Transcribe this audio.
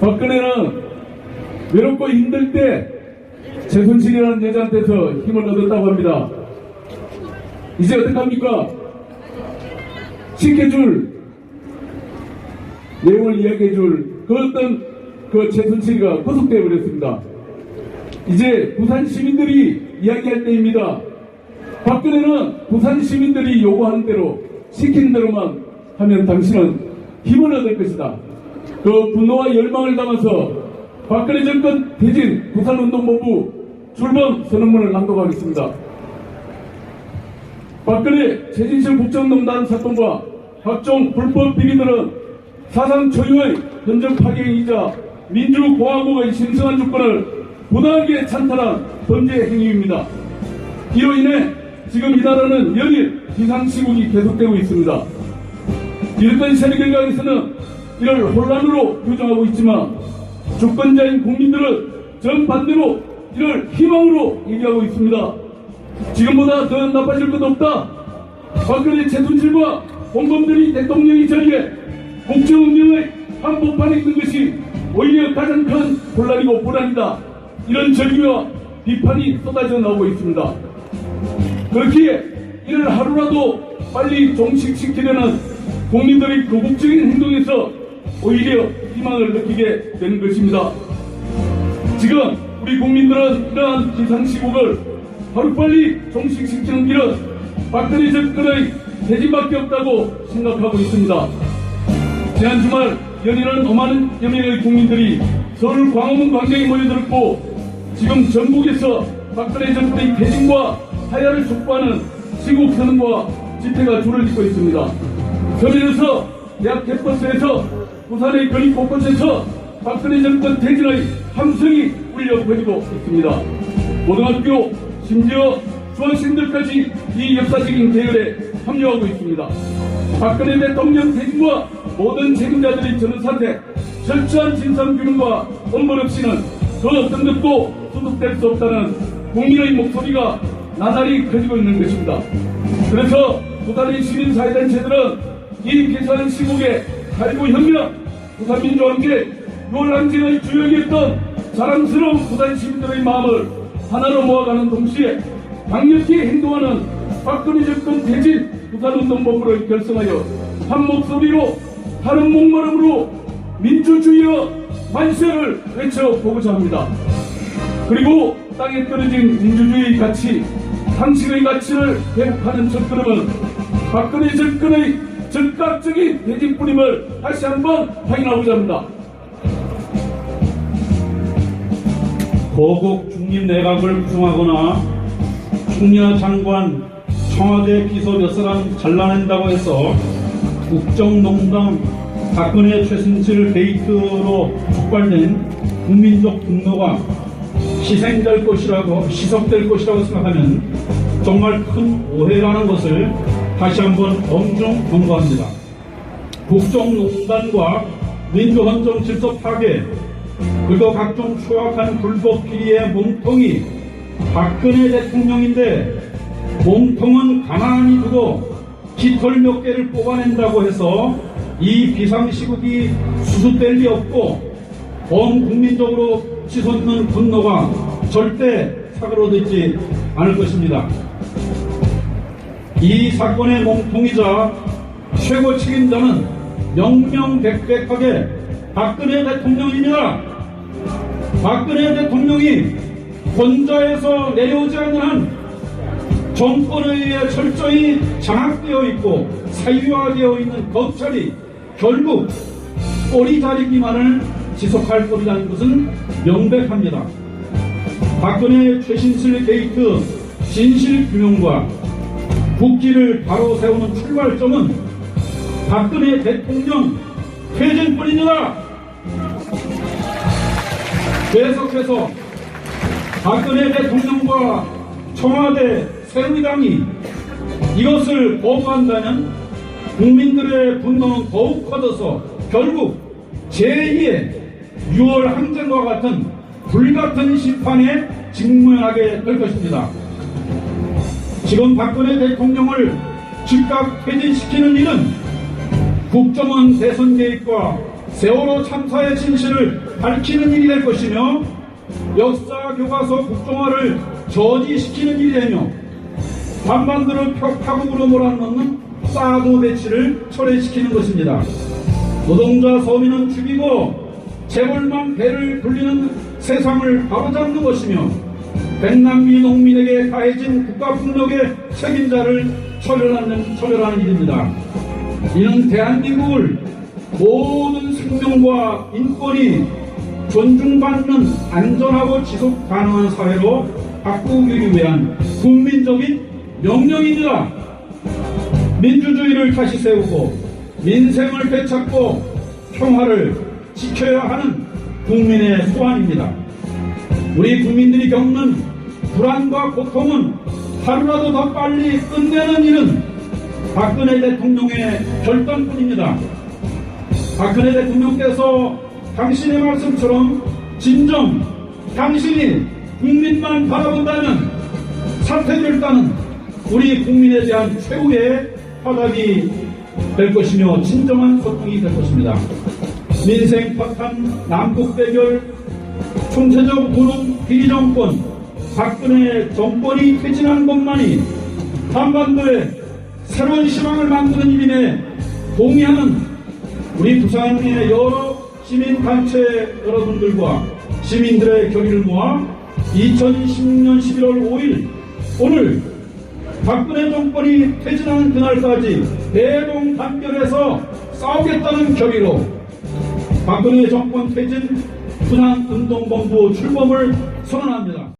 박근혜는 외롭고 힘들 때 최순실이라는 여자한테서 힘을 얻었다고 합니다. 이제 어떡합니까? 지켜줄 내용을 이야기해줄 그 어떤 그 최순실이가 구속되어 버렸습니다. 이제 부산 시민들이 이야기할 때입니다. 박근혜는 부산 시민들이 요구하는 대로 시키는 대로만 하면 당신은 힘을 얻을 것이다. 그 분노와 열망을 담아서 박근혜 정권 대진 부산운동본부 출범 선언문을 낭독하겠습니다. 박근혜 최진실 국정농단 사건과 각종 불법 비리들은 사상 초유의 현적 파괴이자 민주공화국의 신성한 주권을 부당하게 찬탈한 범죄 행위입니다. 이로 인해 지금 이 나라는 연일 비상시국이 계속되고 있습니다. 일본 세계경각에서는 이를 혼란으로 규정하고 있지만 주권자인 국민들은 정반대로 이를 희망으로 얘기하고 있습니다. 지금보다 더 나빠질 것 없다. 박근혜 최순실과 공범들이 대통령이 자리에 국정운영의 한복판에 있는 것이 오히려 가장 큰 혼란이고 불안이다. 이런 절규와 비판이 쏟아져 나오고 있습니다. 그렇기에 이를 하루라도 빨리 종식시키려는 국민들의 도국적인 행동에서 오히려 희망을 느끼게 된 것입니다. 지금 우리 국민들은 이러한 비상시국을 하루빨리 종식시키는 길은 박근혜 정권의 대진밖에 없다고 생각하고 있습니다. 지난 주말 연일은 5만 여명의 국민들이 서울 광화문 광장에 모여들었고 지금 전국에서 박근혜 정권의 대진과 하야를 촉구하는 시국 선언과 집회가 줄을 잇고 있습니다. 서울에서 대학 캠퍼스에서 부산의 거리 곳곳에서 박근혜 정권 대진의 함성이 울려 퍼지고 있습니다. 고등학교 심지어 중학생들까지 이 역사적인 대열에 합류하고 있습니다. 박근혜 대통령 대진과 모든 책임자들이 저는 사태 철저한 진상규명과 엄벌 없이는 그 어떤 것도 소속될 수 없다는 국민의 목소리가 나날이 커지고 있는 것입니다. 그래서 부산의 시민사회단체들은 이 비상 시국에 탈구혁명, 부산민주와 함께 요랑쟁의 주역이었던 자랑스러운 부산 시민들의 마음을 하나로 모아가는 동시에 강력히 행동하는 박근혜 정권 대진 부산운동본부를 결성하여 한 목소리로 다른 목마름으로 민주주의와 만세를 외쳐보고자 합니다. 그리고 땅에 떨어진 민주주의 가치, 상식의 가치를 회복하는 첫걸음은 박근혜 정권의 즉각적인 대진뿐임을 다시 한번 확인하고자 합니다. 고국 중립 내각을 구성하거나 총리나 장관, 청와대 비서 몇 사람 잘라낸다고 해서 국정농단 박근혜 최순실 게이트로 촉발된 국민적 분노가 희생될 것이라고 희석될 것이라고 생각하면 정말 큰 오해라는 것을 다시 한번 엄중 경고합니다. 국정농단과 민주헌정 질서 파괴 그리고 각종 추악한 불법 비리의 몸통이 박근혜 대통령인데 몸통은 가만히 두고 깃털 몇 개를 뽑아낸다고 해서 이 비상시국이 수습될 리 없고 온 국민적으로 치솟는 분노가 절대 사그러들지 않을 것입니다. 이 사건의 몸통이자 최고 책임자는 명명백백하게 박근혜 대통령입니다. 박근혜 대통령이 권좌에서 내려오지 않는 한 정권에 의해 철저히 장악되어 있고 사유화되어 있는 검찰이 결국 꼬리 자르기만을 지속할 것이라는 것은 명백합니다. 박근혜 최신실 게이트 진실 규명과 국기를 바로 세우는 출발점은 박근혜 대통령 퇴진뿐입니다. 계속해서 박근혜 대통령과 청와대 새누리당이 이것을 거부한다면 국민들의 분노는 더욱 커져서 결국 제2의 6월 항쟁과 같은 불같은 심판에 직면하게 될 것입니다. 지금 박근혜 대통령을 즉각 퇴진시키는 일은 국정원 대선 개입과 세월호 참사의 진실을 밝히는 일이 될 것이며 역사 교과서 국정화를 저지시키는 일이 되며 표- 파국으로 몰아넣는 사드 배치를 철회시키는 것입니다. 노동자 서민은 죽이고 재벌만 배를 불리는 세상을 바로잡는 것이며 백남미 농민에게 가해진 국가폭력의 책임자를 처벌하는, 처벌하는 일입니다. 이는 대한민국을 모든 생명과 인권이 존중받는 안전하고 지속 가능한 사회로 바꾸기 위한 국민적인 명령입니다. 민주주의를 다시 세우고 민생을 되찾고 평화를 지켜야 하는 국민의 소원입니다. 우리 국민들이 겪는 불안과 고통은 하루라도 더 빨리 끝내는 일은 박근혜 대통령의 결단뿐입니다. 박근혜 대통령께서 당신의 말씀처럼 진정 당신이 국민만 바라본다면 사퇴 결단은 우리 국민에 대한 최후의 화답이 될 것이며 진정한 소통이 될 것입니다. 민생 파탄 남북 대결 총체적 무능 비리 정권 박근혜 정권이 퇴진한 것만이 한반도에 새로운 희망을 만드는 일임에 동의하는 우리 부산의 여러 시민단체 여러분들과 시민들의 결의를 모아 2016년 11월 5일 오늘 박근혜 정권이 퇴진하는 그날까지 대동 단결해서 싸우겠다는 결의로 박근혜 정권 퇴진 부산운동본부 출범을 선언합니다.